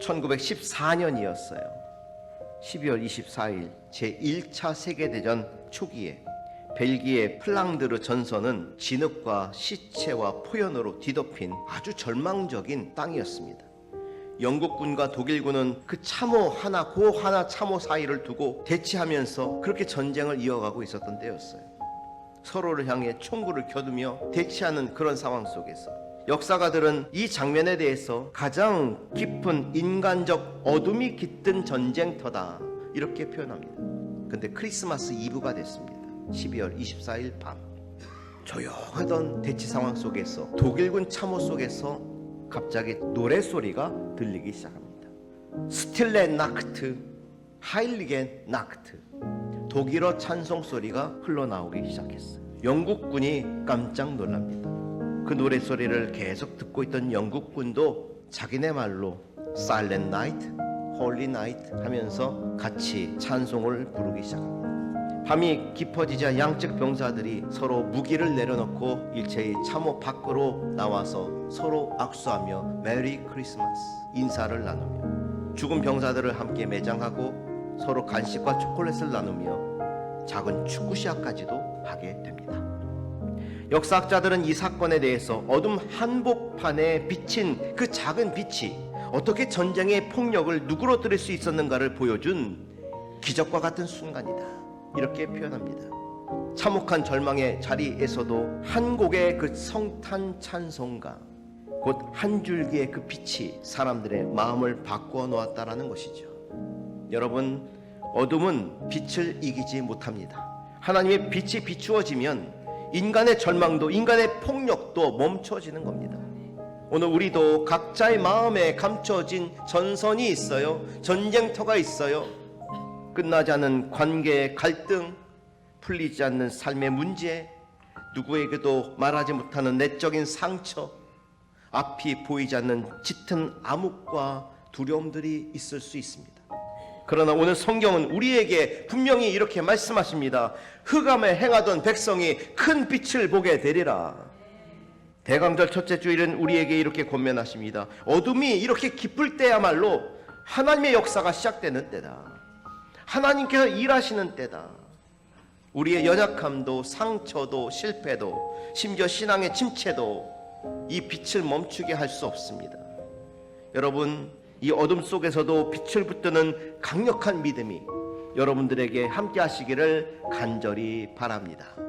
1914년이었어요. 12월 24일 제1차 세계대전 초기에 벨기에 플랑드르 전선은 진흙과 시체와 포연으로 뒤덮인 아주 절망적인 땅이었습니다. 영국군과 독일군은 그 참호 하나 고 하나 참호 사이를 두고 대치하면서 그렇게 전쟁을 이어가고 있었던 때였어요. 서로를 향해 총구를 겨두며 대치하는 그런 상황 속에서 역사가들은 이 장면에 대해서 가장 깊은 인간적 어둠이 깃든 전쟁터다 이렇게 표현합니다. 근데 크리스마스 이브가 됐습니다. 12월 24일 밤 조용하던 대치 상황 속에서 독일군 참호 속에서 갑자기 노래 소리가 들리기 시작합니다. 스틸레 나크트, 하일리겐 나크트. 독일어 찬송 소리가 흘러나오기 시작했어요. 영국군이 깜짝 놀랍니다. 그 노래 소리를 계속 듣고 있던 영국군도 자기네 말로 Silent Night, Holy Night 하면서 같이 찬송을 부르기 시작합니다. 밤이 깊어지자 양측 병사들이 서로 무기를 내려놓고 일체의 참호 밖으로 나와서 서로 악수하며 메리 크리스마스 인사를 나누며 죽은 병사들을 함께 매장하고 서로 간식과 초콜릿을 나누며 작은 축구 시합까지도 하게 됩니다. 역사학자들은 이 사건에 대해서 어둠 한복판에 비친 그 작은 빛이 어떻게 전쟁의 폭력을 누그러뜨릴 수 있었는가를 보여준 기적과 같은 순간이다. 이렇게 표현합니다. 참혹한 절망의 자리에서도 한 곡의 그 성탄 찬송가, 곧 한 줄기의 그 빛이 사람들의 마음을 바꾸어 놓았다라는 것이죠. 여러분, 어둠은 빛을 이기지 못합니다. 하나님의 빛이 비추어지면 인간의 절망도 인간의 폭력도 멈춰지는 겁니다. 오늘 우리도 각자의 마음에 감춰진 전선이 있어요. 전쟁터가 있어요. 끝나지 않는 관계의 갈등, 풀리지 않는 삶의 문제, 누구에게도 말하지 못하는 내적인 상처, 앞이 보이지 않는 짙은 암흑과 두려움들이 있을 수 있습니다. 그러나 오늘 성경은 우리에게 분명히 이렇게 말씀하십니다. 흑암에 행하던 백성이 큰 빛을 보게 되리라. 대강절 첫째 주일은 우리에게 이렇게 권면하십니다. 어둠이 이렇게 깊을 때야말로 하나님의 역사가 시작되는 때다. 하나님께서 일하시는 때다. 우리의 연약함도 상처도 실패도 심지어 신앙의 침체도 이 빛을 멈추게 할 수 없습니다. 여러분 이 어둠 속에서도 빛을 붙드는 강력한 믿음이 여러분들에게 함께 하시기를 간절히 바랍니다.